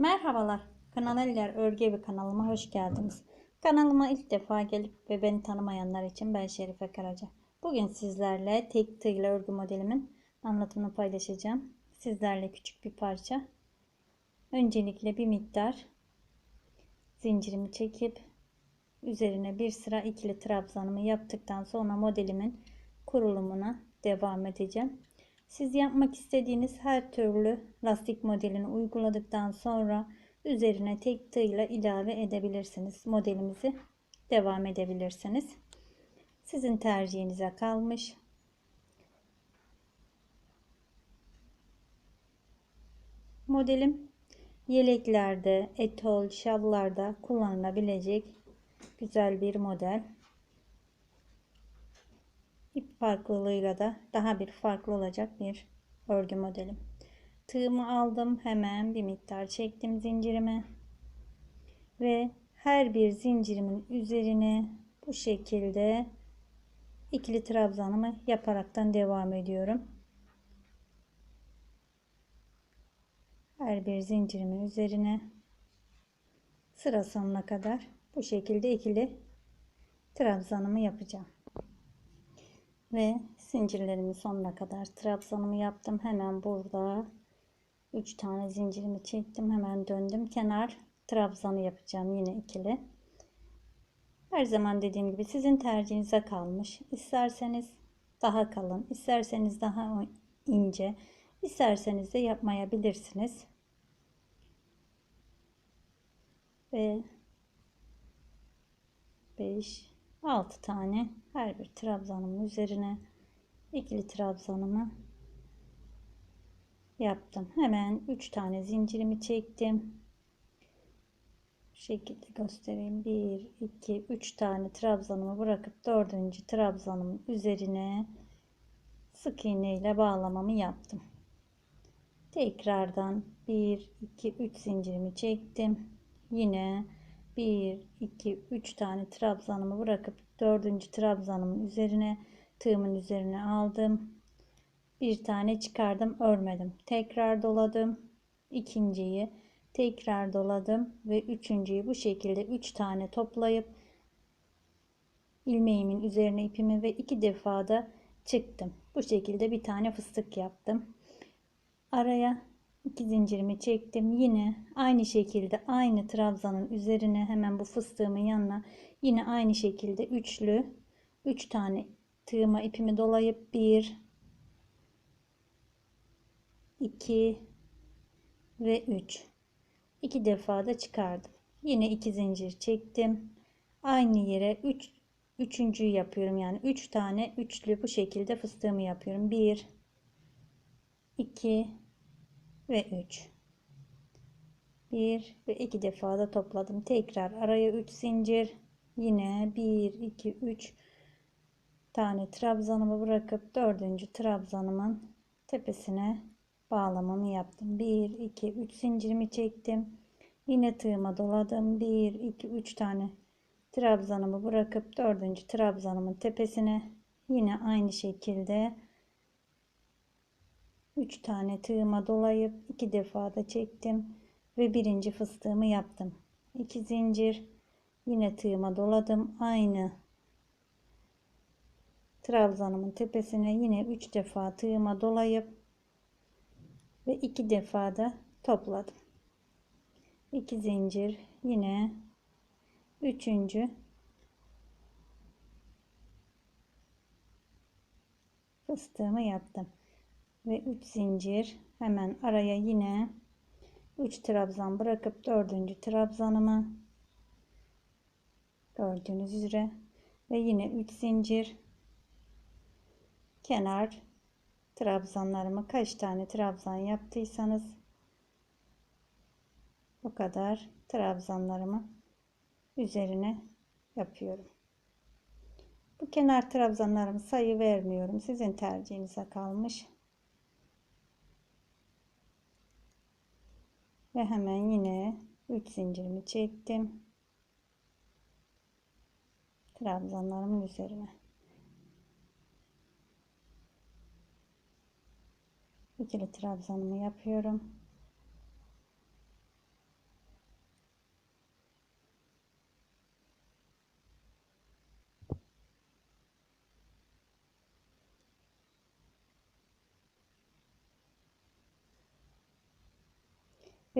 Merhabalar, Kanal Eller Örgü Evi kanalıma hoş geldiniz. Kanalıma ilk defa gelip ve beni tanımayanlar için ben Şerife Karaca. Bugün sizlerle tek tığla örgü modelimin anlatımını paylaşacağım. Sizlerle küçük bir parça. Öncelikle bir miktar zincirimi çekip üzerine bir sıra ikili trabzanımı yaptıktan sonra modelimin kurulumuna devam edeceğim. Siz yapmak istediğiniz her türlü lastik modelini uyguladıktan sonra üzerine tek tığla ilave edebilirsiniz. Modelimizi devam edebilirsiniz. Sizin tercihinize kalmış. Modelim yeleklerde, etol, şallarda kullanılabilecek güzel bir model. İp farklılığıyla da daha bir farklı olacak bir örgü modelim. Tığımı aldım. Hemen bir miktar çektim zincirime. Ve her bir zincirimin üzerine bu şekilde ikili trabzanımı yaparaktan devam ediyorum. Her bir zincirimin üzerine sıra sonuna kadar bu şekilde ikili trabzanımı yapacağım ve zincirlerimin sonuna kadar trabzanımı yaptım. Hemen burada 3 tane zincirimi çektim. Hemen döndüm. Kenar trabzanı yapacağım yine ikili. Her zaman dediğim gibi sizin tercihinize kalmış. İsterseniz daha kalın, isterseniz daha ince, isterseniz de yapmayabilirsiniz. Ve 5 6 tane her bir trabzanımın üzerine ikili trabzanımı yaptım. Hemen 3 tane zincirimi çektim. Şu şekilde göstereyim. 1 2 3 tane trabzanımı bırakıp 4. trabzanımın üzerine sık iğne ile bağlamamı yaptım. Tekrardan 1 2 3 zincirimi çektim. Yine 1 2 3 tane trabzanımı bırakıp dördüncü trabzanımın üzerine tığımın üzerine aldım. Bir tane çıkardım örmedim. Tekrar doladım. İkinciyi tekrar doladım ve üçüncüyü bu şekilde üç tane toplayıp ilmeğimin üzerine ipimi ve iki defa da çıktım. Bu şekilde bir tane fıstık yaptım. Araya iki zincirimi çektim. Yine aynı şekilde aynı trabzanın üzerine hemen bu fıstığımın yanına yine aynı şekilde üçlü üç tane tığıma ipimi dolayıp bir iki ve üç. İki defa da çıkardım. Yine iki zincir çektim. Aynı yere üç üçüncüyü yapıyorum. Yani üç tane üçlü bu şekilde fıstığımı yapıyorum. Bir iki ve 3 1 ve 2 defa da topladım. Tekrar araya 3 zincir. Yine 1 2 3 tane trabzanımı bırakıp dördüncü trabzanımın tepesine bağlamamı yaptım. 1 2 3 zincirimi çektim. Yine tığıma doladım. 1 2 3 tane trabzanımı bırakıp dördüncü trabzanımın tepesine. Yine aynı şekilde 3 tane tığıma dolayıp iki defa da çektim ve birinci fıstığımı yaptım. 2 zincir yine tığıma doladım aynı. Trabzanımın tepesine yine 3 defa tığıma dolayıp ve 2 defa da topladım. 2 zincir yine üçüncü fıstığımı yaptım ve 3 zincir hemen araya yine 3 trabzan bırakıp dördüncü trabzanımı gördüğünüz üzere ve yine 3 zincir kenar trabzanlarımı kaç tane trabzan yaptıysanız bu kadar trabzanlarımı üzerine yapıyorum. Bu kenar trabzanlarımı sayı vermiyorum. Sizin tercihinize kalmış. Ve hemen yine 3 zincirimi çektim. Trabzanlarımın üzerine. İkili trabzanımı yapıyorum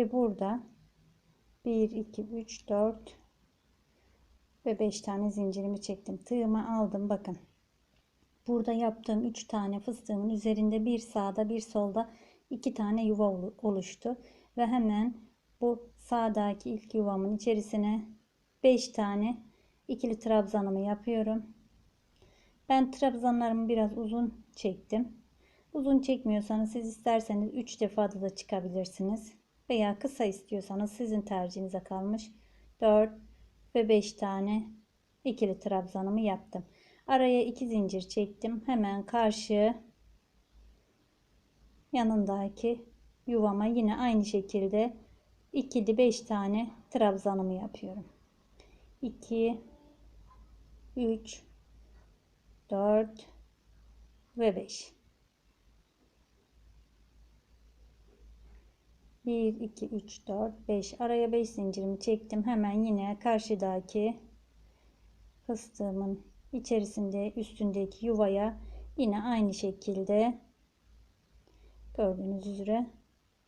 Ve burada 1, 2, 3, 4 ve 5 tane zincirimi çektim. Tığımı aldım. Bakın. Burada yaptığım 3 tane fıstığımın üzerinde bir sağda bir solda 2 tane yuva oluştu. Ve hemen bu sağdaki ilk yuvamın içerisine 5 tane ikili trabzanımı yapıyorum. Ben trabzanlarımı biraz uzun çektim. Uzun çekmiyorsanız siz isterseniz 3 defada da çıkabilirsiniz. Veya kısa istiyorsanız sizin tercihinize kalmış. 4 ve 5 tane ikili trabzanımı yaptım. Araya 2 zincir çektim. Hemen karşı yanındaki yuvama yine aynı şekilde ikili 5 tane trabzanımı yapıyorum. 2 3 4 ve 5 1 2 3 4 5 araya 5 zincirimi çektim. Hemen yine karşıdaki fıstığımın içerisinde üstündeki yuvaya yine aynı şekilde gördüğünüz üzere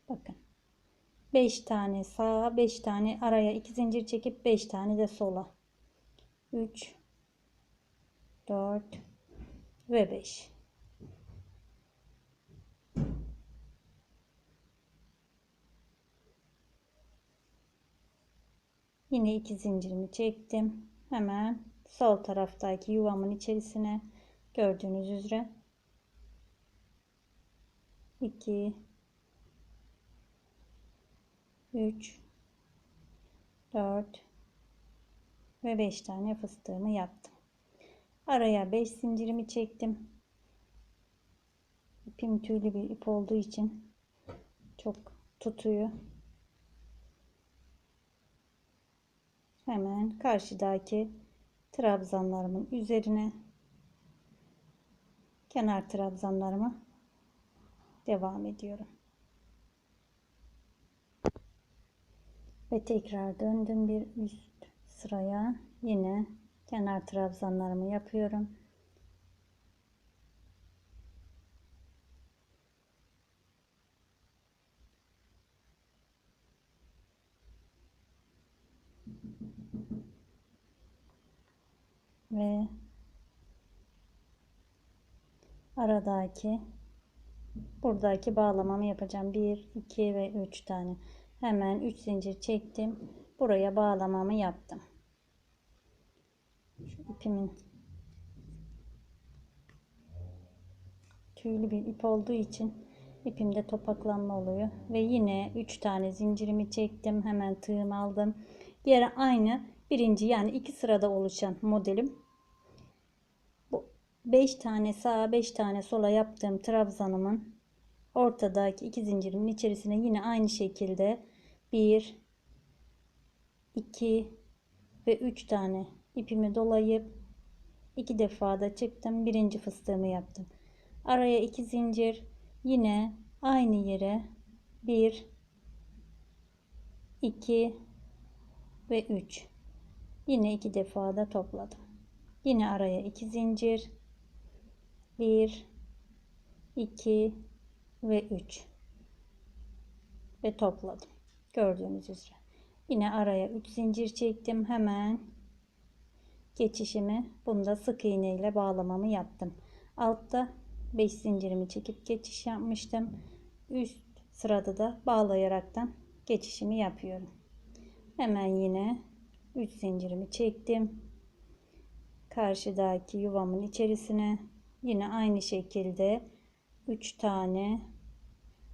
bakın. 5 tane sağa 5 tane araya 2 zincir çekip 5 tane de sola. 3 4 ve 5 yine iki zincirimi çektim hemen sol taraftaki yuvamın içerisine gördüğünüz üzere 2 3 4 ve 5 tane fıstığımı yaptım. Araya 5 zincirimi çektim. İpim tüylü bir ip olduğu için çok tutuyor. Hemen karşıdaki trabzanlarımın üzerine kenar trabzanlarıma devam ediyorum. Ve tekrar döndüm bir üst sıraya yine kenar trabzanlarımı yapıyorum. Ve aradaki buradaki bağlamamı yapacağım. 1 2 ve 3 tane. Hemen 3 zincir çektim. Buraya bağlamamı yaptım. Şu ipimin tüylü bir ip olduğu için ipimde topaklanma oluyor. Ve yine 3 tane zincirimi çektim. Hemen tığım aldım yere aynı. Birinci yani iki sırada oluşan modelim. Bu 5 tane sağa 5 tane sola yaptığım trabzanımın ortadaki iki zincirimin içerisine yine aynı şekilde 1 2 ve 3 tane ipimi dolayıp iki defa da çıktım. Birinci fıstığımı yaptım. Araya iki zincir yine aynı yere 1 2 ve 3 yine iki defa da topladım. Yine araya iki zincir. 1 2 ve 3 ve topladım. Gördüğünüz üzere. Yine araya 3 zincir çektim. Hemen geçişimi bunda sık iğne ile bağlamamı yaptım. Altta 5 zincirimi çekip geçiş yapmıştım. Üst sırada da bağlayaraktan geçişimi yapıyorum hemen yine 3 zincirimi çektim. Karşıdaki yuvamın içerisine yine aynı şekilde 3 tane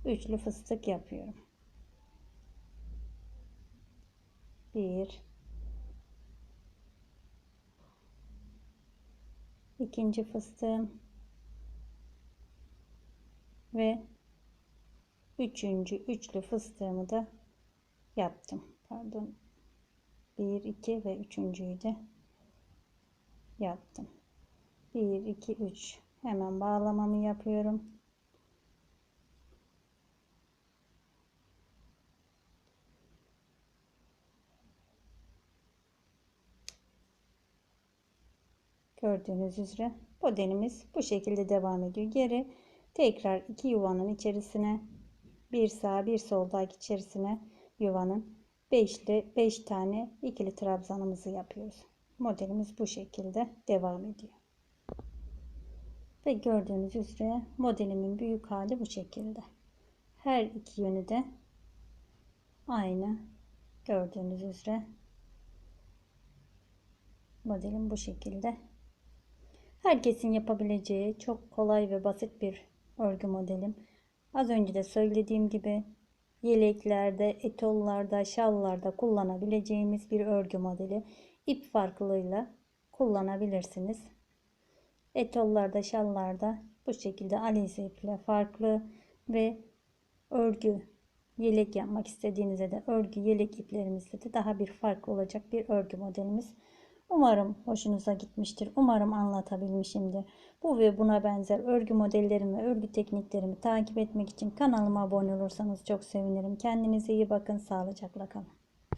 üçlü fıstık yapıyorum. 1 ikinci fıstığım. Ve üçüncü üçlü fıstığımı da yaptım pardon. 1 2 ve üçüncüyü de yaptım. 1 2 3 hemen bağlamamı yapıyorum. Gördüğünüz üzere modelimiz bu şekilde devam ediyor. Geri tekrar iki yuvanın içerisine bir sağ bir soldaki içerisine yuvanın 5'li 5 tane ikili trabzanımızı yapıyoruz. Modelimiz bu şekilde devam ediyor. Ve gördüğünüz üzere modelimin büyük hali bu şekilde. Her iki yönü de aynı gördüğünüz üzere modelim bu şekilde. Herkesin yapabileceği çok kolay ve basit bir örgü modelim. Az önce de söylediğim gibi yeleklerde, etollarda, şallarda kullanabileceğimiz bir örgü modeli. İp farklılığıyla kullanabilirsiniz. Etollarda, şallarda bu şekilde alize iple farklı ve örgü yelek yapmak istediğinizde de örgü yelek iplerimizde de daha bir farklı olacak bir örgü modelimiz. Umarım hoşunuza gitmiştir. Umarım anlatabilmişimdir. Bu ve buna benzer örgü modellerimi örgü tekniklerimi takip etmek için kanalıma abone olursanız çok sevinirim. Kendinize iyi bakın. Sağlıcakla kalın.